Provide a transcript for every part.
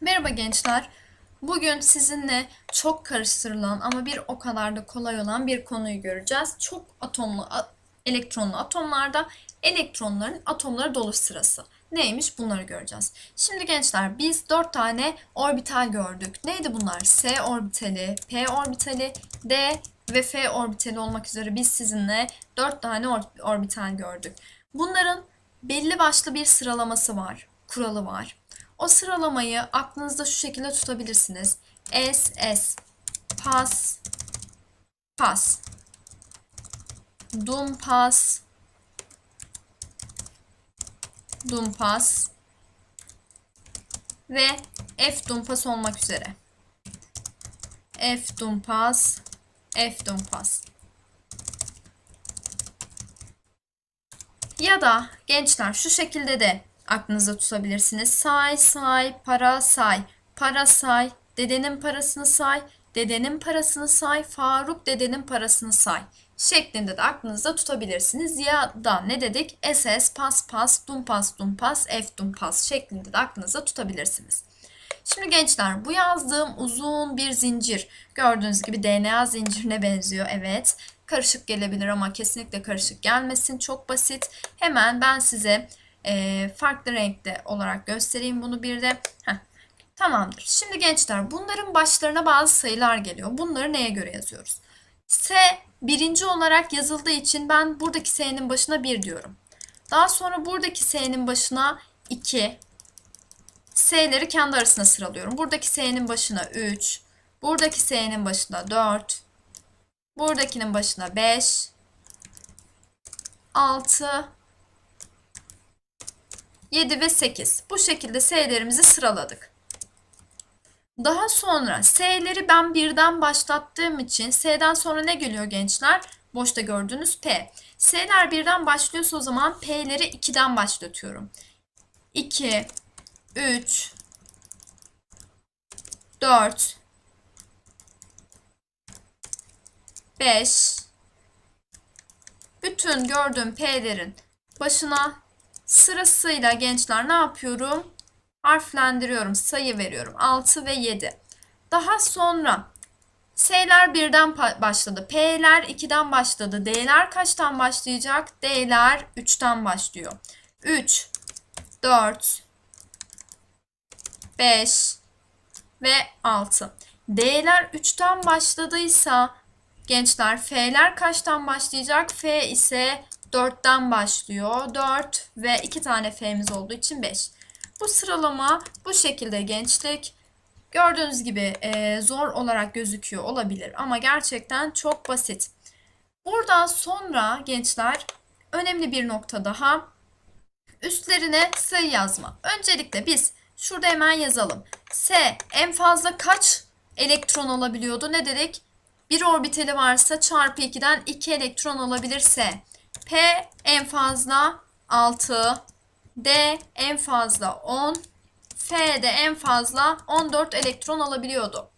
Merhaba gençler. Bugün sizinle çok karıştırılan ama bir o kadar da kolay olan bir konuyu göreceğiz. Çok atomlu, elektronlu atomlarda elektronların atomları dolu sırası. Neymiş bunları göreceğiz. Şimdi gençler biz 4 tane orbital gördük. Neydi bunlar? S orbitali, P orbitali, D ve F orbitali olmak üzere biz sizinle 4 tane or- orbital gördük. Bunların belli başlı bir sıralaması var, kuralı var. O sıralamayı aklınızda şu şekilde tutabilirsiniz. S, S, pas, pas, dum pas, dum pas ve F dum pas olmak üzere. F dum pas, F dum pas. Ya da gençler şu şekilde de aklınızda tutabilirsiniz. Say say para say. Para say. Dedenin parasını say. Dedenin parasını say. Faruk dedenin parasını say. Şeklinde de aklınızda tutabilirsiniz. Ya da ne dedik? SS pas pas dum pas dum pas F dum pas şeklinde de aklınızda tutabilirsiniz. Şimdi gençler bu yazdığım uzun bir zincir. Gördüğünüz gibi DNA zincirine benziyor. Evet. Karışık gelebilir ama kesinlikle karışık gelmesin. Çok basit. Hemen ben size e, farklı renkte olarak göstereyim bunu bir de. Heh. Tamamdır. Şimdi gençler bunların başlarına bazı sayılar geliyor. Bunları neye göre yazıyoruz? S birinci olarak yazıldığı için ben buradaki S'nin başına 1 diyorum. Daha sonra buradaki S'nin başına 2, S'leri kendi arasına sıralıyorum. Buradaki S'nin başına 3, buradaki S'nin başına 4, buradakinin başına 5, 6, 7 ve 8. Bu şekilde S'lerimizi sıraladık. Daha sonra S'leri ben birden başlattığım için S'den sonra ne geliyor gençler? Boşta gördüğünüz P. S'ler birden başlıyorsa o zaman P'leri 2'den başlatıyorum. 2, 3, 4, 5, bütün gördüğüm P'lerin başına sırasıyla gençler ne yapıyorum? Harflendiriyorum, sayı veriyorum. 6 ve 7. Daha sonra S'ler birden başladı. P'ler 2'den başladı. D'ler kaçtan başlayacak? D'ler 3'ten başlıyor. 3, 4, 5 ve 6. D'ler 3'ten başladıysa gençler F'ler kaçtan başlayacak? F ise 4'ten başlıyor. 4 ve 2 tane F'miz olduğu için 5. Bu sıralama bu şekilde gençlik. Gördüğünüz gibi e, zor olarak gözüküyor olabilir ama gerçekten çok basit. Buradan sonra gençler önemli bir nokta daha. Üstlerine sayı yazma. Öncelikle biz şurada hemen yazalım. S en fazla kaç elektron olabiliyordu? Ne dedik? Bir orbitali varsa çarpı 2'den 2 elektron olabilirse. P en fazla 6. D en fazla 10. F de en fazla 14 elektron alabiliyordu.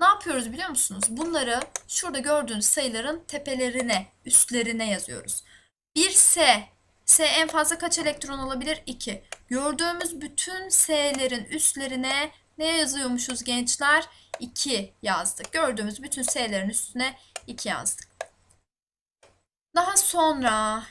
Ne yapıyoruz biliyor musunuz? Bunları şurada gördüğünüz sayıların tepelerine, üstlerine yazıyoruz. Bir S. S en fazla kaç elektron alabilir? 2. Gördüğümüz bütün S'lerin üstlerine ne yazıyormuşuz gençler? 2 yazdık. Gördüğümüz bütün S'lerin üstüne 2 yazdık. Daha sonra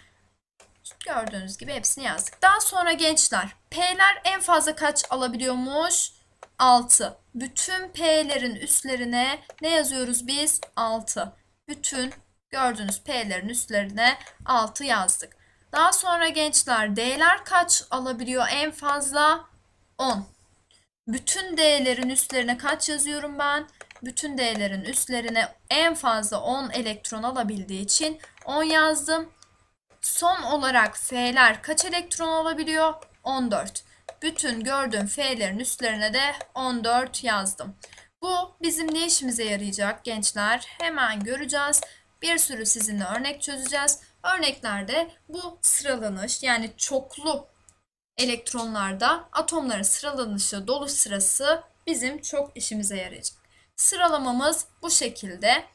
gördüğünüz gibi hepsini yazdık. Daha sonra gençler P'ler en fazla kaç alabiliyormuş? 6. Bütün P'lerin üstlerine ne yazıyoruz biz? 6. Bütün gördüğünüz P'lerin üstlerine 6 yazdık. Daha sonra gençler D'ler kaç alabiliyor en fazla? 10. Bütün D'lerin üstlerine kaç yazıyorum ben? Bütün D'lerin üstlerine en fazla 10 elektron alabildiği için 10 yazdım. Son olarak F'ler kaç elektron alabiliyor? 14. Bütün gördüğüm F'lerin üstlerine de 14 yazdım. Bu bizim ne işimize yarayacak gençler? Hemen göreceğiz. Bir sürü sizinle örnek çözeceğiz. Örneklerde bu sıralanış yani çoklu elektronlarda atomların sıralanışı dolu sırası bizim çok işimize yarayacak. Sıralamamız bu şekilde.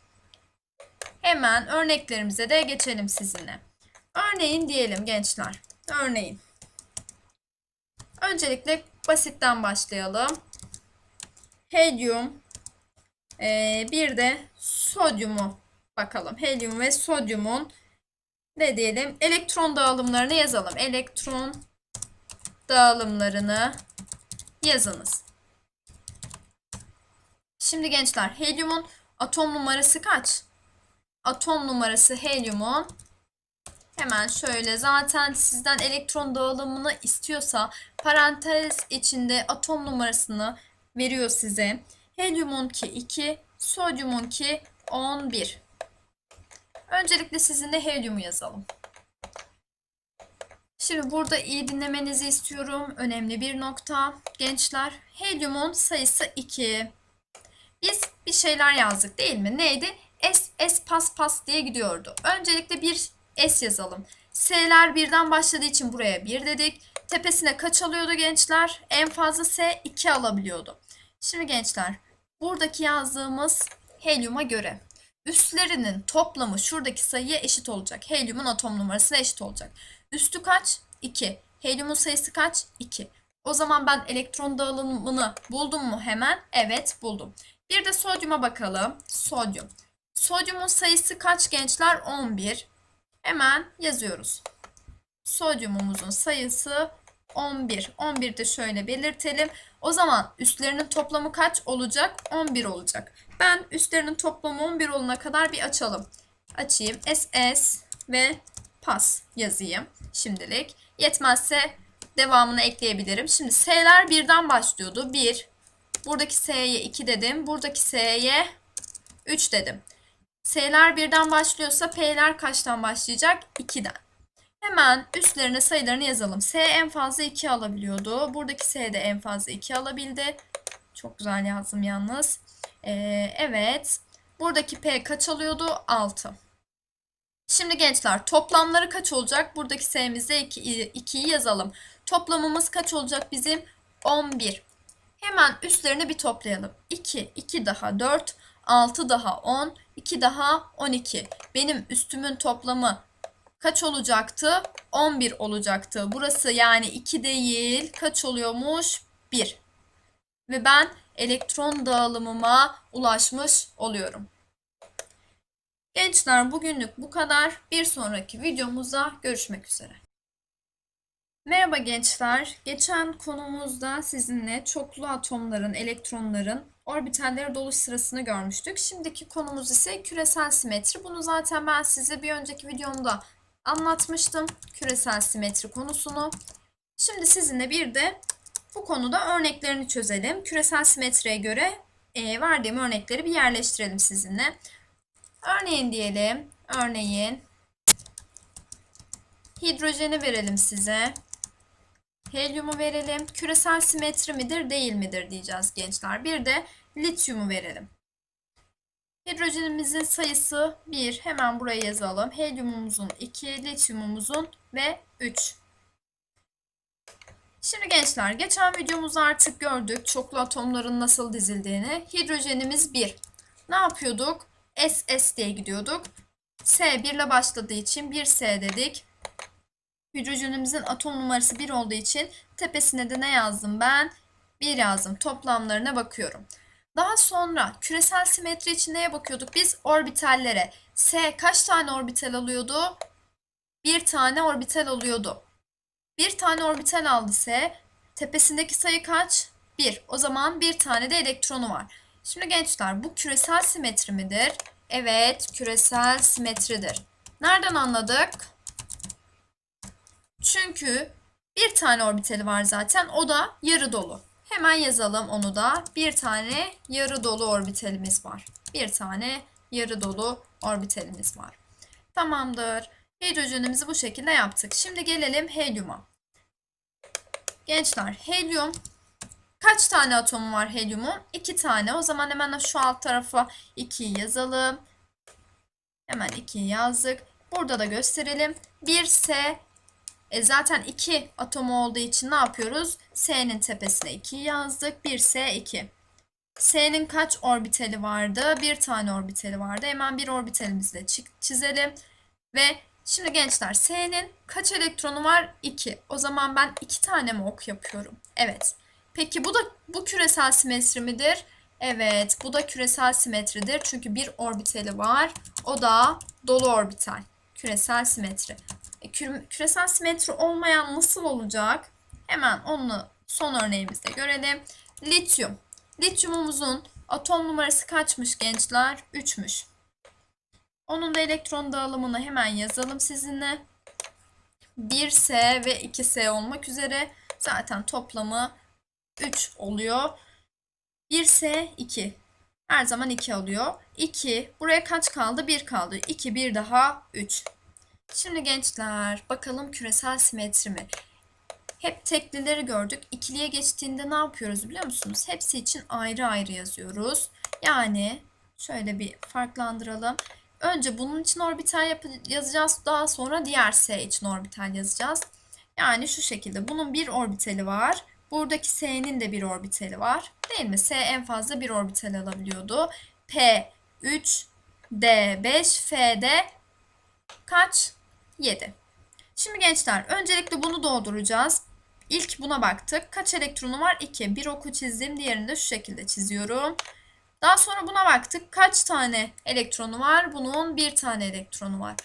Hemen örneklerimize de geçelim sizinle. Örneğin diyelim gençler. Örneğin. Öncelikle basitten başlayalım. Helyum. Ee, bir de sodyumu bakalım. Helyum ve sodyumun ne diyelim? Elektron dağılımlarını yazalım. Elektron dağılımlarını yazınız. Şimdi gençler helyumun atom numarası kaç? Atom numarası helyumun hemen şöyle zaten sizden elektron dağılımını istiyorsa parantez içinde atom numarasını veriyor size. Helyumunki 2, sodyumunki 11. Öncelikle sizinle helyumu yazalım. Şimdi burada iyi dinlemenizi istiyorum. Önemli bir nokta. Gençler, helyumun sayısı 2. Biz bir şeyler yazdık değil mi? Neydi? S, S pas pas diye gidiyordu. Öncelikle bir S yazalım. S'ler birden başladığı için buraya 1 dedik. Tepesine kaç alıyordu gençler? En fazla S 2 alabiliyordu. Şimdi gençler, buradaki yazdığımız helyuma göre üstlerinin toplamı şuradaki sayıya eşit olacak. Helyumun atom numarasına eşit olacak. Üstü kaç? 2. Helyumun sayısı kaç? 2. O zaman ben elektron dağılımını buldum mu hemen? Evet buldum. Bir de sodyuma bakalım. Sodyum. Sodyumun sayısı kaç gençler? 11. Hemen yazıyoruz. Sodyumumuzun sayısı 11. 11 de şöyle belirtelim. O zaman üstlerinin toplamı kaç olacak? 11 olacak. Ben üstlerinin toplamı 11 olana kadar bir açalım. Açayım. SS ve pas yazayım şimdilik. Yetmezse devamını ekleyebilirim. Şimdi S'ler birden başlıyordu. 1. Buradaki S'ye 2 dedim. Buradaki S'ye 3 dedim. S'ler birden başlıyorsa P'ler kaçtan başlayacak? 2'den. Hemen üstlerine sayılarını yazalım. S en fazla 2 alabiliyordu. Buradaki S de en fazla 2 alabildi. Çok güzel yazdım yalnız. Ee, evet. Buradaki P kaç alıyordu? 6. Şimdi gençler toplamları kaç olacak? Buradaki S'mize 2'yi yazalım. Toplamımız kaç olacak bizim? 11. Hemen üstlerini bir toplayalım. 2, 2 daha 4, 6 daha 10, 2 daha 12. Benim üstümün toplamı kaç olacaktı? 11 olacaktı. Burası yani 2 değil. Kaç oluyormuş? 1. Ve ben elektron dağılımıma ulaşmış oluyorum. Gençler bugünlük bu kadar. Bir sonraki videomuzda görüşmek üzere. Merhaba gençler. Geçen konumuzda sizinle çoklu atomların, elektronların orbitalleri doluş sırasını görmüştük. Şimdiki konumuz ise küresel simetri. Bunu zaten ben size bir önceki videomda anlatmıştım. Küresel simetri konusunu. Şimdi sizinle bir de bu konuda örneklerini çözelim. Küresel simetriye göre e, verdiğim örnekleri bir yerleştirelim sizinle. Örneğin diyelim. Örneğin hidrojeni verelim size. Helyumu verelim. Küresel simetri midir değil midir diyeceğiz gençler. Bir de lityumu verelim. Hidrojenimizin sayısı 1. Hemen buraya yazalım. Helyumumuzun 2, lityumumuzun ve 3. Şimdi gençler geçen videomuzda artık gördük çoklu atomların nasıl dizildiğini. Hidrojenimiz 1. Ne yapıyorduk? SS diye gidiyorduk. S 1 ile başladığı için 1S dedik. Hidrojenimizin atom numarası 1 olduğu için tepesine de ne yazdım ben? 1 yazdım. Toplamlarına bakıyorum. Daha sonra küresel simetri için neye bakıyorduk? Biz orbitallere. S kaç tane orbital alıyordu? Bir tane orbital alıyordu. Bir tane orbital aldı S. Tepesindeki sayı kaç? 1. O zaman bir tane de elektronu var. Şimdi gençler bu küresel simetri midir? Evet küresel simetridir. Nereden anladık? Çünkü bir tane orbitali var zaten. O da yarı dolu. Hemen yazalım onu da. Bir tane yarı dolu orbitalimiz var. Bir tane yarı dolu orbitalimiz var. Tamamdır. Hidrojenimizi bu şekilde yaptık. Şimdi gelelim helyuma. Gençler helyum kaç tane atomu var helyumun? 2 tane. O zaman hemen şu alt tarafa 2'yi yazalım. Hemen 2'yi yazdık. Burada da gösterelim. 1S e zaten 2 atomu olduğu için ne yapıyoruz? S'nin tepesine 2 yazdık. 1S2. S'nin kaç orbitali vardı? Bir tane orbitali vardı. Hemen bir orbitalimizi de çizelim. Ve şimdi gençler S'nin kaç elektronu var? 2. O zaman ben 2 tane mi ok yapıyorum? Evet. Peki bu da bu küresel simetri midir? Evet, bu da küresel simetridir. Çünkü bir orbitali var. O da dolu orbital. Küresel simetri. Kü- küresel simetri olmayan nasıl olacak? Hemen onu son örneğimizde görelim. Lityum. Lityumumuzun atom numarası kaçmış gençler? 3'müş. Onun da elektron dağılımını hemen yazalım sizinle. 1S ve 2S olmak üzere zaten toplamı 3 oluyor. 1S 2. Her zaman 2 alıyor. 2. Buraya kaç kaldı? 1 kaldı. 2 1 daha 3. Şimdi gençler bakalım küresel simetri mi? Hep teklileri gördük. İkiliye geçtiğinde ne yapıyoruz biliyor musunuz? Hepsi için ayrı ayrı yazıyoruz. Yani şöyle bir farklandıralım. Önce bunun için orbital yazacağız. Daha sonra diğer S için orbital yazacağız. Yani şu şekilde. Bunun bir orbitali var. Buradaki S'nin de bir orbitali var. Değil mi? S en fazla bir orbital alabiliyordu. P 3, D 5, F de kaç? 7. Şimdi gençler öncelikle bunu dolduracağız. İlk buna baktık. Kaç elektronu var? 2. Bir oku çizdim. Diğerini de şu şekilde çiziyorum. Daha sonra buna baktık. Kaç tane elektronu var? Bunun bir tane elektronu var.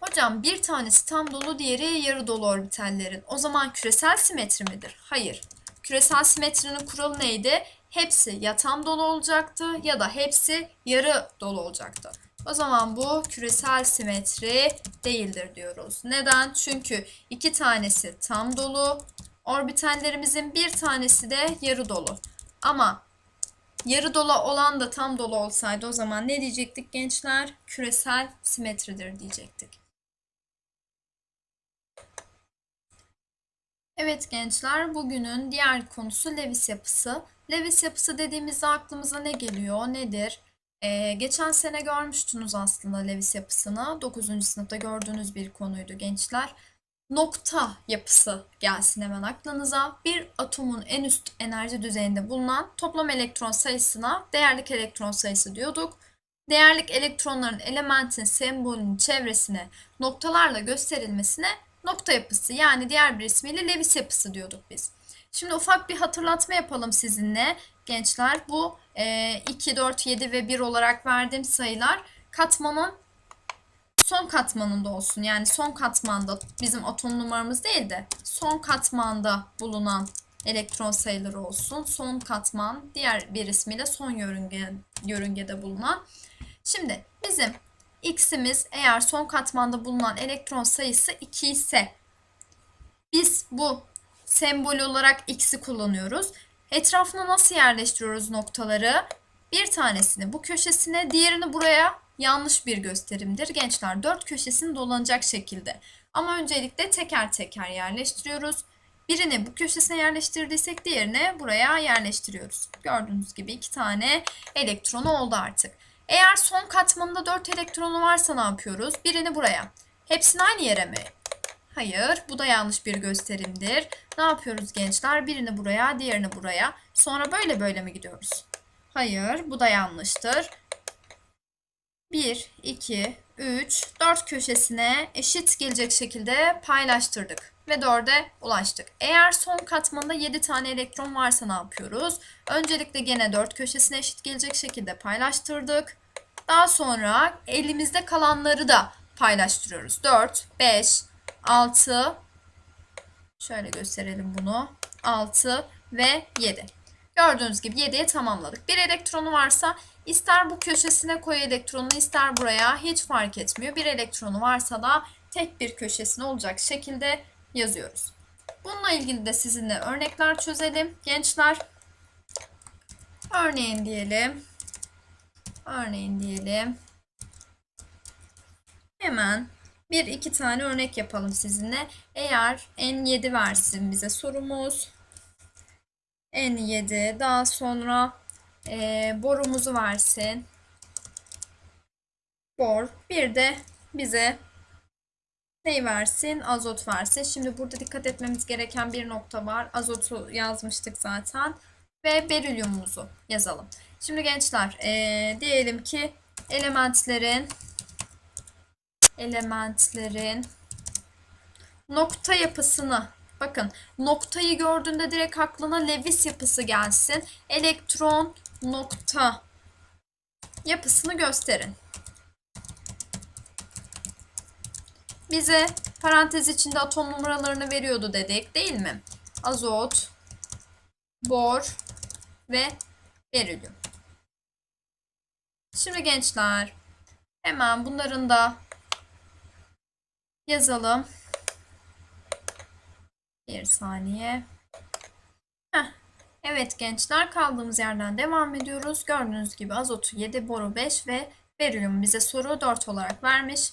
Hocam bir tanesi tam dolu, diğeri yarı dolu orbitallerin. O zaman küresel simetri midir? Hayır. Küresel simetrinin kuralı neydi? Hepsi ya tam dolu olacaktı ya da hepsi yarı dolu olacaktı. O zaman bu küresel simetri değildir diyoruz. Neden? Çünkü iki tanesi tam dolu, orbitallerimizin bir tanesi de yarı dolu. Ama yarı dolu olan da tam dolu olsaydı o zaman ne diyecektik gençler? Küresel simetridir diyecektik. Evet gençler, bugünün diğer konusu Lewis yapısı. Lewis yapısı dediğimizde aklımıza ne geliyor, nedir? Ee, geçen sene görmüştünüz aslında Lewis yapısını. 9. sınıfta gördüğünüz bir konuydu gençler. Nokta yapısı gelsin hemen aklınıza. Bir atomun en üst enerji düzeyinde bulunan toplam elektron sayısına değerlik elektron sayısı diyorduk. Değerlik elektronların elementin sembolünün çevresine noktalarla gösterilmesine nokta yapısı yani diğer bir ismiyle Lewis yapısı diyorduk biz. Şimdi ufak bir hatırlatma yapalım sizinle gençler. Bu 2, 4, 7 ve 1 olarak verdiğim sayılar katmanın son katmanında olsun. Yani son katmanda bizim atom numaramız değil de son katmanda bulunan elektron sayıları olsun. Son katman diğer bir ismiyle son yörünge, yörüngede bulunan. Şimdi bizim x'imiz eğer son katmanda bulunan elektron sayısı 2 ise biz bu sembol olarak x'i kullanıyoruz. Etrafına nasıl yerleştiriyoruz noktaları? Bir tanesini bu köşesine, diğerini buraya yanlış bir gösterimdir. Gençler dört köşesini dolanacak şekilde. Ama öncelikle teker teker yerleştiriyoruz. Birini bu köşesine yerleştirdiysek diğerini buraya yerleştiriyoruz. Gördüğünüz gibi iki tane elektronu oldu artık. Eğer son katmanında 4 elektronu varsa ne yapıyoruz? Birini buraya. Hepsini aynı yere mi? Hayır, bu da yanlış bir gösterimdir. Ne yapıyoruz gençler? Birini buraya, diğerini buraya. Sonra böyle böyle mi gidiyoruz? Hayır, bu da yanlıştır. 1, 2, 3, 4 köşesine eşit gelecek şekilde paylaştırdık ve 4'e ulaştık. Eğer son katmanda 7 tane elektron varsa ne yapıyoruz? Öncelikle gene 4 köşesine eşit gelecek şekilde paylaştırdık. Daha sonra elimizde kalanları da paylaştırıyoruz. 4, 5, 6, şöyle gösterelim bunu. 6 ve 7. Gördüğünüz gibi 7'ye tamamladık. Bir elektronu varsa ister bu köşesine koy elektronunu ister buraya hiç fark etmiyor. Bir elektronu varsa da tek bir köşesine olacak şekilde yazıyoruz. Bununla ilgili de sizinle örnekler çözelim. Gençler örneğin diyelim. Örneğin diyelim. Hemen bir iki tane örnek yapalım sizinle. Eğer N7 versin bize sorumuz. N7 daha sonra e, borumuzu versin. Bor. Bir de bize ne versin? Azot versin. Şimdi burada dikkat etmemiz gereken bir nokta var. Azotu yazmıştık zaten. Ve berilyumumuzu yazalım. Şimdi gençler e, diyelim ki elementlerin elementlerin nokta yapısını Bakın noktayı gördüğünde direkt aklına Lewis yapısı gelsin. Elektron nokta yapısını gösterin. Bize parantez içinde atom numaralarını veriyordu dedik değil mi? Azot, bor ve berilyum. Şimdi gençler hemen bunların da yazalım. Bir saniye. Heh. Evet gençler kaldığımız yerden devam ediyoruz. Gördüğünüz gibi azotu 7, boru 5 ve berilyum bize soru 4 olarak vermiş.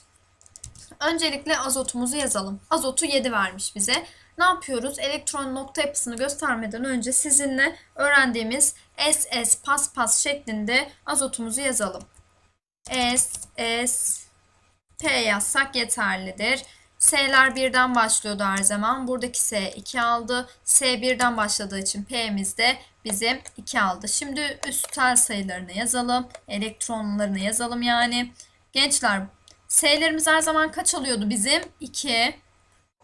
Öncelikle azotumuzu yazalım. Azotu 7 vermiş bize. Ne yapıyoruz? Elektron nokta yapısını göstermeden önce sizinle öğrendiğimiz SS pas pas şeklinde azotumuzu yazalım. S, S, P yazsak yeterlidir. S'ler birden başlıyordu her zaman. Buradaki S 2 aldı. S birden başladığı için P'miz de bizim 2 aldı. Şimdi üstel sayılarını yazalım. Elektronlarını yazalım yani. Gençler S'lerimiz her zaman kaç alıyordu bizim? 2.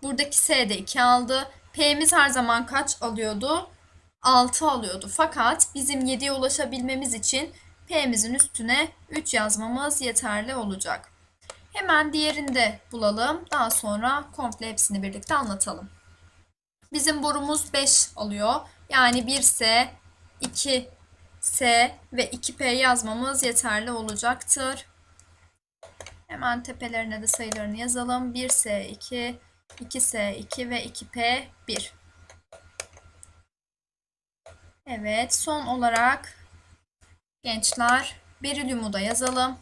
Buradaki S de 2 aldı. P'miz her zaman kaç alıyordu? 6 alıyordu. Fakat bizim 7'ye ulaşabilmemiz için P'mizin üstüne 3 yazmamız yeterli olacak. Hemen diğerini de bulalım. Daha sonra komple hepsini birlikte anlatalım. Bizim borumuz 5 alıyor. Yani 1S, 2S ve 2P yazmamız yeterli olacaktır. Hemen tepelerine de sayılarını yazalım. 1S2, 2S2 ve 2P1. Evet, son olarak gençler berilyumu da yazalım.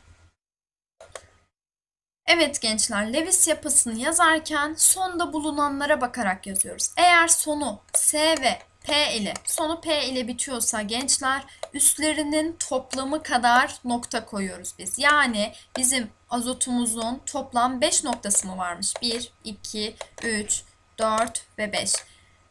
Evet gençler, Lewis yapısını yazarken sonda bulunanlara bakarak yazıyoruz. Eğer sonu S ve P ile, sonu P ile bitiyorsa gençler üstlerinin toplamı kadar nokta koyuyoruz biz. Yani bizim azotumuzun toplam 5 noktası mı varmış? 1, 2, 3, 4 ve 5.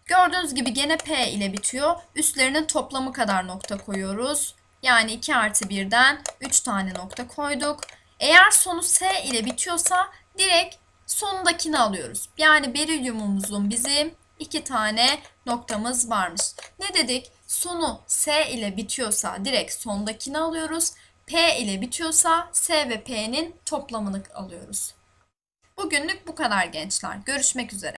Gördüğünüz gibi gene P ile bitiyor. Üstlerinin toplamı kadar nokta koyuyoruz. Yani 2 artı 1'den 3 tane nokta koyduk. Eğer sonu S ile bitiyorsa direkt sonundakini alıyoruz. Yani berilyumumuzun bizim iki tane noktamız varmış. Ne dedik? Sonu S ile bitiyorsa direkt sondakini alıyoruz. P ile bitiyorsa S ve P'nin toplamını alıyoruz. Bugünlük bu kadar gençler. Görüşmek üzere.